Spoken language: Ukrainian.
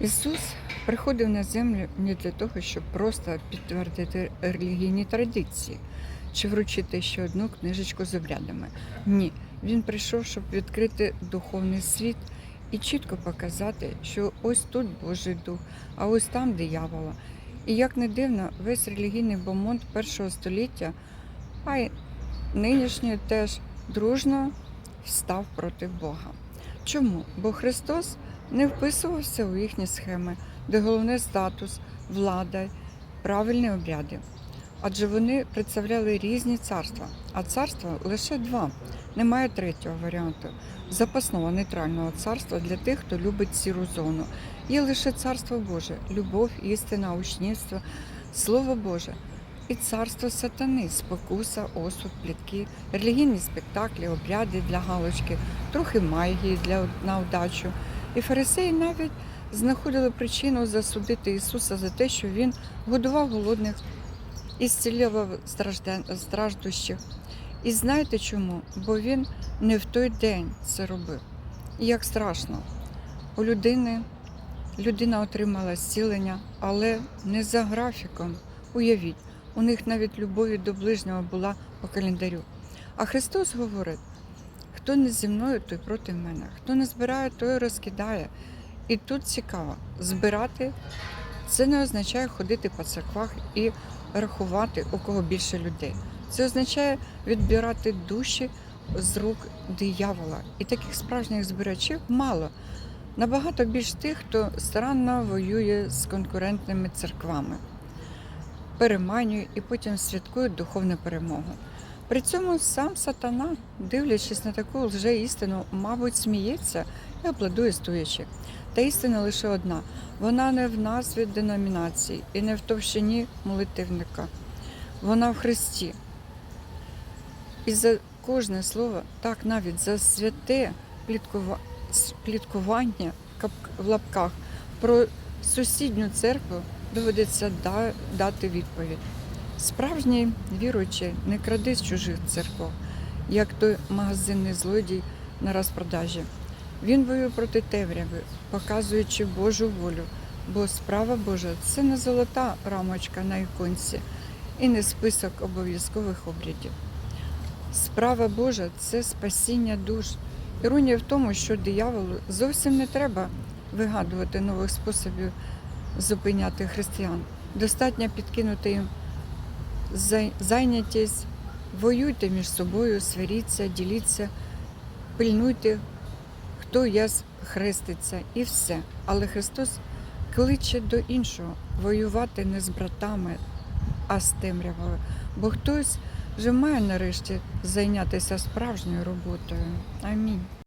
Ісус приходив на землю не для того, щоб просто підтвердити релігійні традиції чи вручити ще одну книжечку з обрядами. Ні, він прийшов, щоб відкрити духовний світ і чітко показати, що ось тут Божий дух, а ось там диявола. І як не дивно, весь релігійний бомонд першого століття, а й нинішньої теж дружно став проти Бога. Чому? Бо Христос не вписувався у їхні схеми, де головне статус, влада, правильні обряди. Адже вони представляли різні царства, а царства лише два. Немає третього варіанту запасного нейтрального царства для тих, хто любить сіру зону. Є лише царство Боже, любов, істина, учнівство, Слово Боже. І царство сатани, спокуса, осуд, плітки, релігійні спектаклі, обряди для галочки, трохи магії для на удачу. І фарисеї навіть знаходили причину засудити Ісуса за те, що Він годував голодних і зцілював страждущих. І знаєте чому? Бо він не в той день це робив. І як страшно, у людини людина отримала зцілення, але не за графіком. Уявіть, у них навіть любові до ближнього була по календарю. А Христос говорить: хто не зі мною, той проти мене, хто не збирає, той розкидає. І тут цікаво, збирати це не означає ходити по церквах і рахувати, у кого більше людей. Це означає відбирати душі з рук диявола. І таких справжніх збирачів мало. Набагато більш тих, хто старанно воює з конкурентними церквами, переманює і потім святкує духовну перемогу. При цьому сам сатана, дивлячись на таку лжеістину, мабуть, сміється і аплодує стоячи. Та істина лише одна: вона не в назві деномінації і не в товщині молитивника. Вона в Христі. І за кожне слово, так навіть за святе пліткування в лапках про сусідню церкву доведеться дати відповідь. Справжній віруючий не краде з чужих церков, як той магазинний злодій на розпродажі. Він воює проти темряви, показуючи Божу волю, бо справа Божа це не золота рамочка на іконці і не список обов'язкових обрядів. Справа Божа це спасіння душ. Іронія в тому, що дияволу зовсім не треба вигадувати нових способів зупиняти християн. Достатньо підкинути їм зайнятість, воюйте між собою, сваріться, діліться, пильнуйте, хто яс хреститься, і все. Але Христос кличе до іншого воювати не з братами, а з темрявою. Бо хтось вже має нарешті зайнятися справжньою роботою. Амінь.